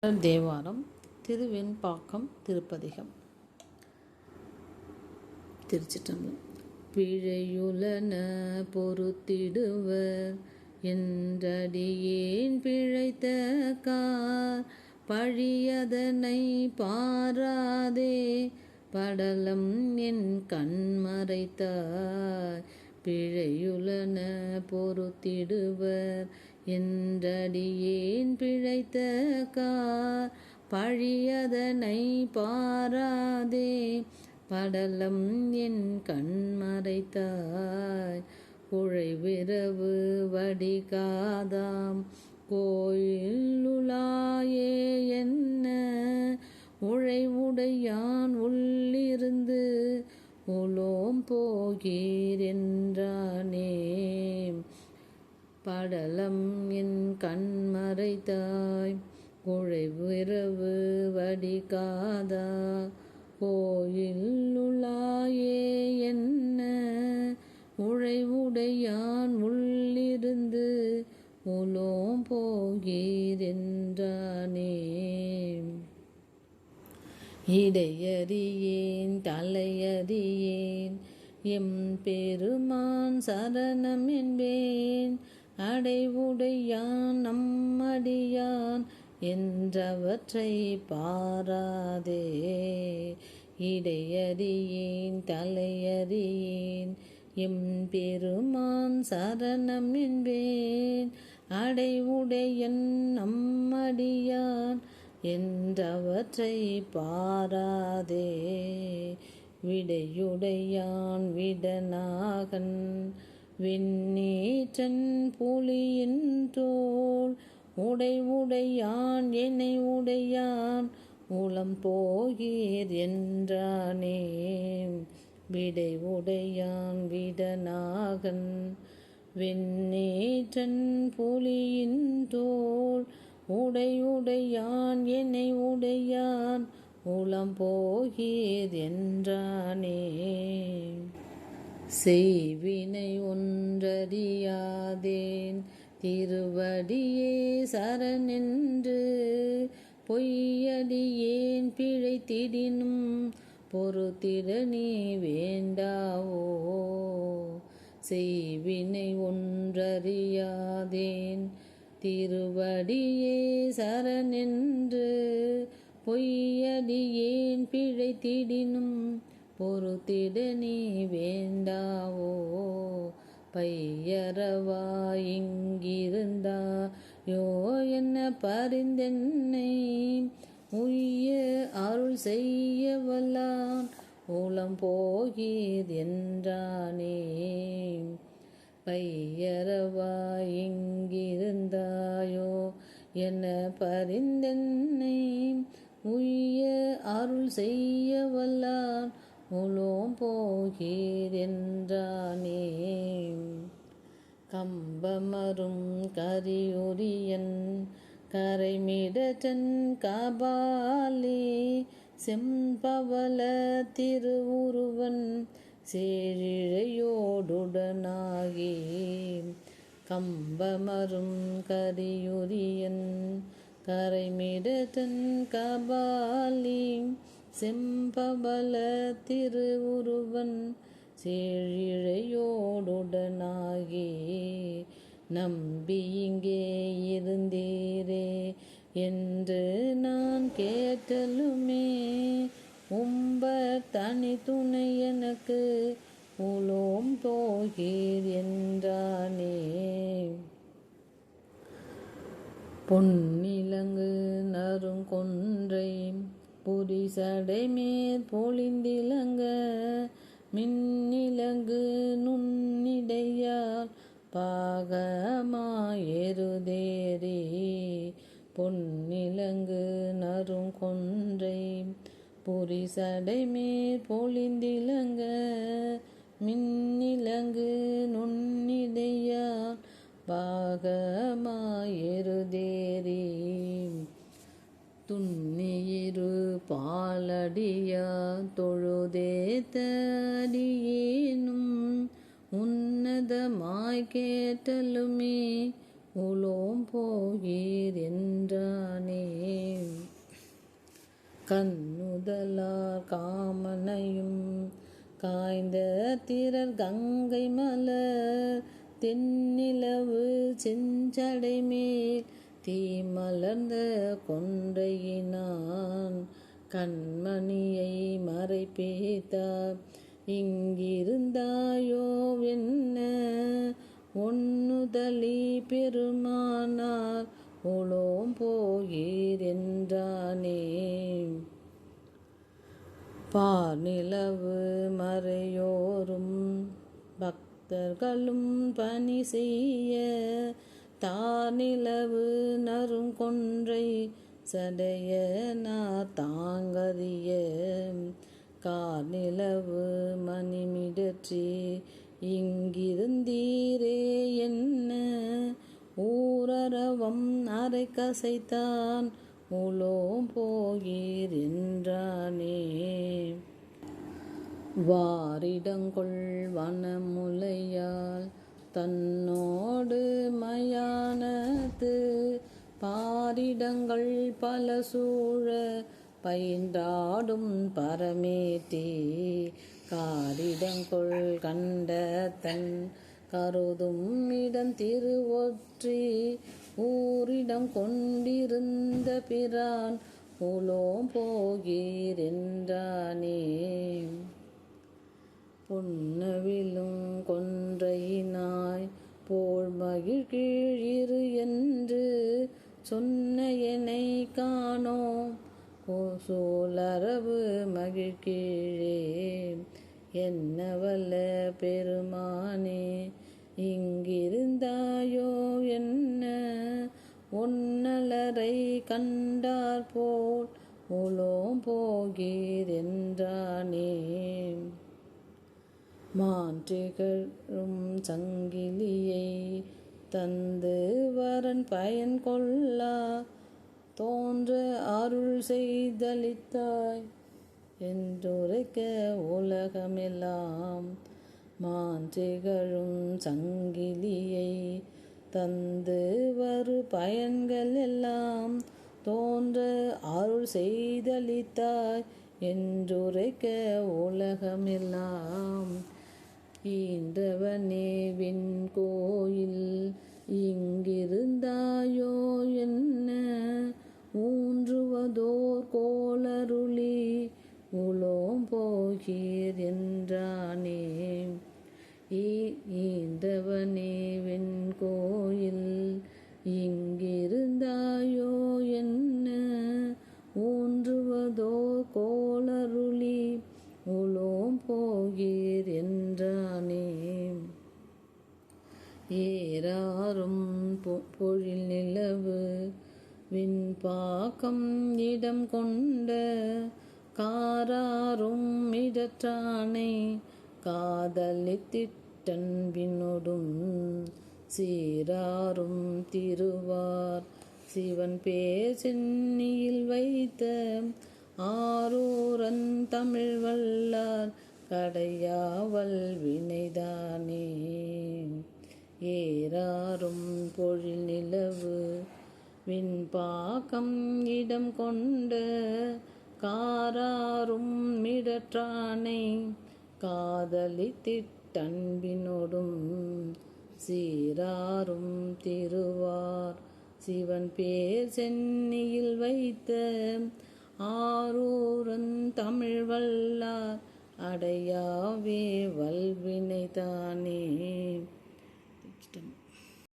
தேவாரம் திருவெண்பாக்கம் திருப்பதிகம். திருச்சிற்றம்பலம். பிழையுலன பொறுத்திடுவர் என்றடியேன் பிழைத்த கார் பழியதனை பாராதே படலம் என் கண்மறைத்தார் பிழையுலன பொறுத்திடுவர் என்றடியேன் பிழைத்த கார் பழியதனை பாராதே. படலம் என் கண்மறைத்தாய் குழைவிரவு வடிகாதாம். கோயிலுளாயே என்ன உழைவுடையான் உள்ளிருந்து உலோம் போகிறென்றானே படலம் என் கண்மறைத்தாய் குழைவிரவு வடிகாதா. கோயிலுள்ளாயே என்ன? உழைவுடையான் உள்ளிருந்து உலோம் போகிறென்றானே இடையறியேன் தலையறியேன் எம் பெருமான் சரணம் என்பேன். அடைவுடையான் நம்மடியான் என்றவற்றை பாராதே. இடையறியேன் தலையறியேன் எம் பெருமான் சரணம் என்பேன். அடைவுடையன் நம்மடியான் என்றவற்றை பாராதே. விடையுடையான் விடனாகன் வெண்ணேற்றன் புலியின் தோல் உடை உடையான் என்னை உடையான் உளம் போகீர் என்றானே. விடை உடையான் விடனாகன். வெண்ணேற்றன் புலியின் தோல் உடை உடையான் என்னை உடையான் உளம் போகீர் என்றானே. செய்வினை ஒன்றறியாதேன். திருவடியே சரணென்று பொய்யடியேன். பிழைத்திடினும் பொறுத்திட நீ வேண்டாவோ. செய்வினை ஒன்றறியாதேன். திருவடியே சரணென்று பொய்யடியேன். பிழைத்திடினும் பொறுத்திட நீ வேண்டாவோ? பையரவா இங்கிருந்தாயோ என்ன பரிந்தென்னை? உய்ய அருள் செய்ய வல்லான் உளம் போகீர் என்றானே பையரவா இங்கிருந்தாயோ என்ன பரிந்தென்னை? உய்ய அருள் செய்ய வல்லான் உலோம் போகீர் என்றானே கம்பமரும் கரியுரியன் கரைமிடற்றன் கபாலி. செம்பவல திருவுருவன் சேழிழையோடுடனாகி. கம்பமரும் கரியுரியன் கரைமிடத்தன் கபாலி. செம்பபல திருவுருவன் சேழிழையோடுடனாகி நம்பி இங்கே இருந்தீரே என்று நான் கேட்டலுமே. உம்ப தனி துணை எனக்கு உலோம் போகீர் என்றானே. பொன்னிலங்கு நறுங்கொன்றை புரிசடை மேற் பொழிந்திலங்க மின்னிலங்கு நுண்ணிடையால் பாகமாயருதேரி பொன்னிலங்கு நறுங்கொன்றை புரிசடை மேற் பொழிந்திலங்க உன்னதமாய் கேட்டலுமே உலோம் போகீர் என்றானே. கண்ணுதலார் காமனையும் காய்ந்த திரர் கங்கை மலர் தென்னிலவு செஞ்சடை மேல் தீ மலர்ந்த கொன்றையினான். கண்மணியை மறைப்பேத்தார் இங்கிருந்தாயோ என்ன? ஒன்னுதலி பெருமானார் உளோம் போகீர் என்றானே. பார்நிலவு மறையோரும் பக்தர்களும் பணி செய்ய. தார்நிலவு நறுங்கொன்றை சடைய நான் தாங்கறிய கார்நிலவு மணிமிடற்றி இங்கிருந்தீரே என்ன? ஊரரவம் அரை கசைத்தான் உலோம் போகீர் என்றானே. வாரிடங்கொள் வனமுலையால் தன்னோடு மயானத்து பாரிடங்கள் பல சூழ பயின்றாடும் பரமேட்டி காரிடங்கொள் கண்ட தன் கருதும் இடம் திருவொற்றி. ஊரிடம் கொண்டிருந்த பிரான் உலோம் போகிறென்றானே புன்னவிலும் பொன்னவிலும் கொன்றையினாய் போல் மகிழ்கீழிரு என்று சொன்ன என்னை காணோம். சோலரவு மகிழ்கீழே. என்ன வல்ல பெருமானே இங்கிருந்தாயோ என்ன? ஒன்னலரை கண்டார் போல் உலோம் போகிறென்றானே மாற்றிகழும் சங்கிலியை தந்து வரன் பயன் கொள்ளா. தோன்ற அருள் செய்தளித்தாய். என்றுரைக்க உலகமெல்லாம் மாஞ்சிகழும் சங்கிலியை தந்து வரு பயன்கள் எல்லாம் தோன்ற அருள் செய்தளித்தாய். என்றுரைக்க உலகமெல்லாம் ஈன்றவனே வின் கோயில் இங்கிருந்தாயோ என்ன? ஊன்றுவதோர் கோளருளி உலோம் போகீர் என்றானே. ஈந்தவனே வெண் கோயில் இங்கிருந்தாயோ என்ன? ஊன்றுவதோ கோளருளி உலோம் போகீர் என்றானே. ஏறாரும் பொழில் நிலவு விண்பாக்கம் இடம் கொண்ட காராரும் இடற்றானை காதலித்திட்டன் பின்னொடும் சீராரும் திருவார். சிவன் பேர் சென்னியில் வைத்த ஆரூரன் தமிழ் வல்லார் கடையாவல் விண்பாக்கம் இடம் கொண்டு காராரும் மிடற்றானை காதலித்திட்டன்பினோடும் சீராரும் திருவார் சிவன் பேர் சென்னியில் வைத்த ஆரூரன் தமிழ் வல்லார் அடையாவே வல்வினை தானே.